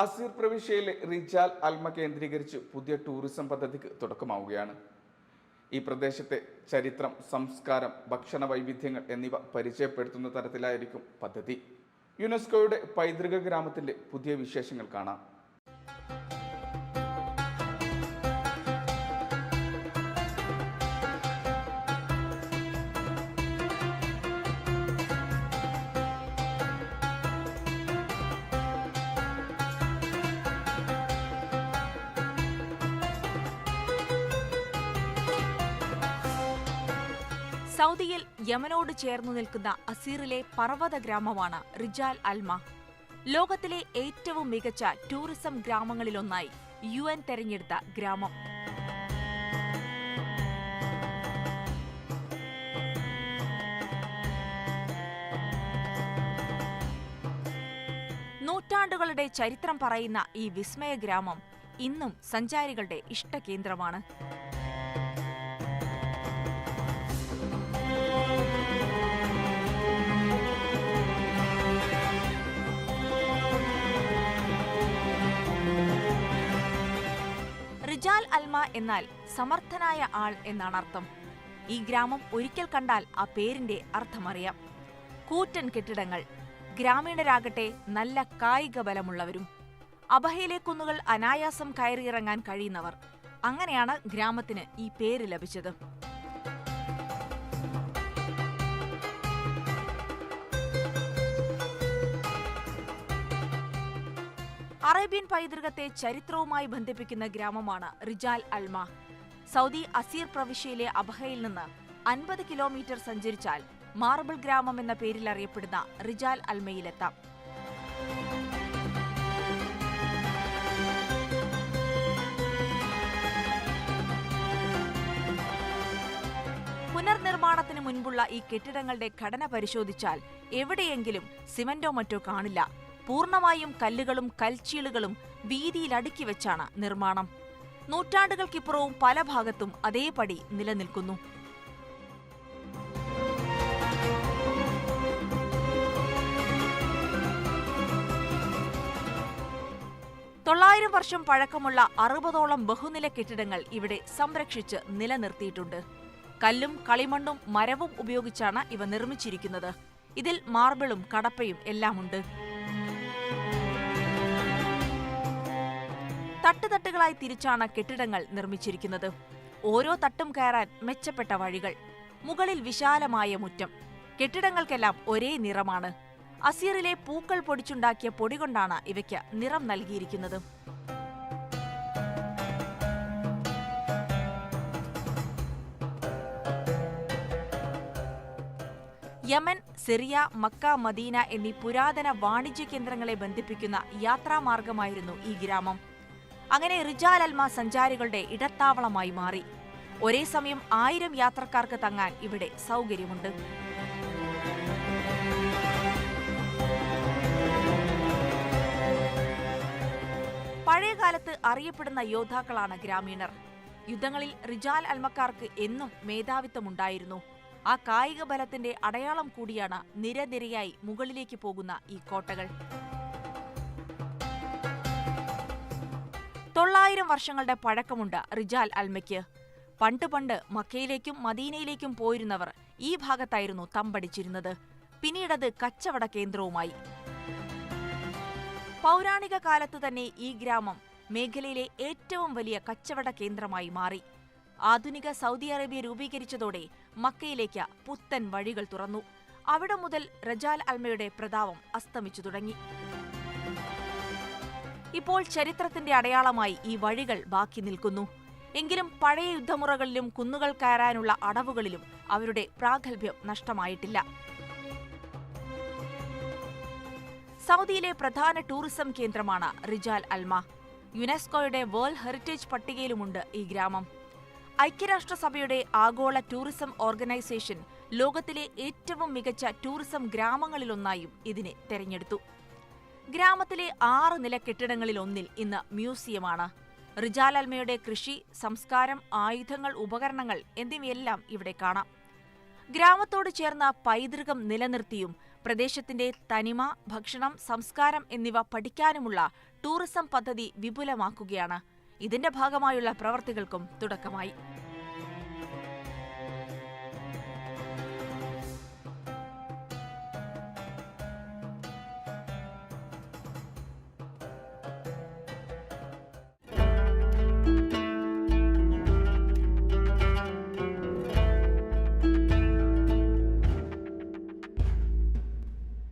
Asir പ്രവിശ്യയിലെ റിജാൽ അൽമ കേന്ദ്രീകരിച്ച് പുതിയ ടൂറിസം പദ്ധതിക്ക് തുടക്കമാവുകയാണ്. ഈ പ്രദേശത്തെ ചരിത്രം സംസ്കാരം ഭക്ഷണ വൈവിധ്യങ്ങൾ എന്നിവ പരിചയപ്പെടുത്തുന്ന തരത്തിലായിരിക്കും പദ്ധതി. യുനെസ്കോയുടെ പൈതൃക ഗ്രാമത്തിന്റെ പുതിയ വിശേഷങ്ങൾ കാണാം. സൗദിയിൽ യമനോട് ചേർന്നു നിൽക്കുന്ന അസീറിലെ പർവത ഗ്രാമമാണ് റിജാൽ അൽമ. ലോകത്തിലെ ഏറ്റവും മികച്ച ടൂറിസം ഗ്രാമങ്ങളിലൊന്നായി യു എൻ തെരഞ്ഞെടുത്ത ഗ്രാമം. നൂറ്റാണ്ടുകളുടെ ചരിത്രം പറയുന്ന ഈ വിസ്മയ ഗ്രാമം ഇന്നും സഞ്ചാരികളുടെ ഇഷ്ടകേന്ദ്രമാണ്. റിജാൽ അൽമ എന്നാൽ സമർത്ഥനായ ആൾ എന്നാണ് അർത്ഥം. ഈ ഗ്രാമം ഒരിക്കൽ കണ്ടാൽ ആ പേരിന്റെ അർത്ഥമറിയാം. കൂറ്റൻ കെട്ടിടങ്ങൾ ഗ്രാമീണരാകട്ടെ നല്ല കായിക ബലമുള്ളവരും അബഹയിലെ കുന്നുകൾ അനായാസം കയറിയിറങ്ങാൻ കഴിയുന്നവർ. അങ്ങനെയാണ് ഗ്രാമത്തിന് ഈ പേര് ലഭിച്ചത്. അറേബ്യൻ പൈതൃകത്തെ ചരിത്രവുമായി ബന്ധിപ്പിക്കുന്ന ഗ്രാമമാണ് റിജാൽ അൽമ. സൗദി അസീർ പ്രവിശ്യയിലെ അബഹയിൽ നിന്ന് അൻപത് കിലോമീറ്റർ സഞ്ചരിച്ചാൽ മാർബിൾ ഗ്രാമം എന്ന പേരിൽ അറിയപ്പെടുന്ന റിജാൽ അൽമയിലെത്താം. പുനർനിർമ്മാണത്തിന് മുൻപുള്ള ഈ കെട്ടിടങ്ങളുടെ ഘടന പരിശോധിച്ചാൽ എവിടെയെങ്കിലും സിമന്റോ മറ്റോ കാണില്ല. പൂർണമായും കല്ലുകളും കൽച്ചീളുകളും വീതിയിൽ അടുക്കി വെച്ചാണ് നിർമ്മാണം. നൂറ്റാണ്ടുകൾക്കിപ്പുറവും പല ഭാഗത്തും അതേപടി നിലനിൽക്കുന്നു. തൊള്ളായിരം വർഷം പഴക്കമുള്ള അറുപതോളം ബഹുനില കെട്ടിടങ്ങൾ ഇവിടെ സംരക്ഷിച്ച് നിലനിർത്തിയിട്ടുണ്ട്. കല്ലും കളിമണ്ണും മരവും ഉപയോഗിച്ചാണ് ഇവ നിർമ്മിച്ചിരിക്കുന്നത്. ഇതിൽ മാർബിളും കടപ്പയും എല്ലാമുണ്ട്. തട്ടുതട്ടുകളായി തിരിച്ചാണ് കെട്ടിടങ്ങൾ നിർമ്മിച്ചിരിക്കുന്നത്. ഓരോ തട്ടും കയറാൻ മെച്ചപ്പെട്ട വഴികൾ. മുകളിൽ വിശാലമായ മുറ്റം. കെട്ടിടങ്ങൾക്കെല്ലാം ഒരേ നിറമാണ്. അസീറിലെ പൂക്കൾ പൊടിച്ചുണ്ടാക്കിയ പൊടി കൊണ്ടാണ് ഇവയ്ക്ക് നിറം നൽകിയിരിക്കുന്നത്. യമൻ സിറിയ മക്ക മദീന എന്നീ പുരാതന വാണിജ്യ കേന്ദ്രങ്ങളെ ബന്ധിപ്പിക്കുന്ന യാത്രാമാർഗമായിരുന്നു ഈ ഗ്രാമം. അങ്ങനെ റിജാൽ അൽമ സഞ്ചാരികളുടെ ഇടത്താവളമായി മാറി. ഒരേ സമയം ആയിരം യാത്രക്കാർക്ക് തങ്ങാൻ ഇവിടെ സൗകര്യമുണ്ട്. പഴയകാലത്ത് അറിയപ്പെടുന്ന യോദ്ധാക്കളാണ് ഗ്രാമീണർ. യുദ്ധങ്ങളിൽ റിജാൽ അൽമക്കാർക്ക് എന്നും മേധാവിത്വമുണ്ടായിരുന്നു. ആ കായിക ബലത്തിന്റെ അടയാളം കൂടിയാണ് നിരനിരയായി മുകളിലേക്ക് പോകുന്ന ഈ കോട്ടകൾ. തൊള്ളായിരം വർഷങ്ങളുടെ പഴക്കമുണ്ട് റിജാൽ അൽമയ്ക്ക്. പണ്ട് പണ്ട് മക്കയിലേക്കും മദീനയിലേക്കും പോയിരുന്നവർ ഈ ഭാഗത്തായിരുന്നു തമ്പടിച്ചിരുന്നത്. പിന്നീടത് കച്ചവട കേന്ദ്രവുമായി. പൗരാണിക കാലത്ത് തന്നെ ഈ ഗ്രാമം മേഖലയിലെ ഏറ്റവും വലിയ കച്ചവട കേന്ദ്രമായി മാറി. ആധുനിക സൗദി അറേബ്യ രൂപീകരിച്ചതോടെ മക്കയിലേക്ക് പുത്തൻ വഴികൾ തുറന്നു. അവിടെ മുതൽ റജാൽ അൽമയുടെ പ്രതാപം അസ്തമിച്ചു തുടങ്ങി. ഇപ്പോൾ ചരിത്രത്തിന്റെ അടയാളമായി ഈ വഴികൾ ബാക്കി നിൽക്കുന്നു. എങ്കിലും പഴയ യുദ്ധമുറകളിലും കുന്നുകൾ കയറാനുള്ള അടവുകളിലും അവരുടെ പ്രാഗൽഭ്യം നഷ്ടമായിട്ടില്ല. സൗദിയിലെ പ്രധാന ടൂറിസം കേന്ദ്രമാണ് റിജാൽ അൽമ. യുനെസ്കോയുടെ വേൾഡ് ഹെറിറ്റേജ് പട്ടികയിലുമുണ്ട് ഈ ഗ്രാമം. ഐക്യരാഷ്ട്രസഭയുടെ ആഗോള ടൂറിസം ഓർഗനൈസേഷൻ ലോകത്തിലെ ഏറ്റവും മികച്ച ടൂറിസം ഗ്രാമങ്ങളിലൊന്നായും ഇതിനെ തെരഞ്ഞെടുത്തു. ഗ്രാമത്തിലെ ആറ് നില കെട്ടിടങ്ങളിൽ ഒന്നിൽ ഇന്ന് മ്യൂസിയമാണ്. റിജാലൽമയുടെ കൃഷി സംസ്കാരം ആയുധങ്ങൾ ഉപകരണങ്ങൾ എന്നിവയെല്ലാം ഇവിടെ കാണാം. ഗ്രാമത്തോട് ചേർന്ന പൈതൃകം നിലനിർത്തിയും പ്രദേശത്തിന്റെ തനിമ ഭക്ഷണം സംസ്കാരം എന്നിവ പഠിക്കാനുമുള്ള ടൂറിസം പദ്ധതി വിപുലമാക്കുകയാണ്. ഇതിന്റെ ഭാഗമായുള്ള പ്രവർത്തികൾക്കും തുടക്കമായി.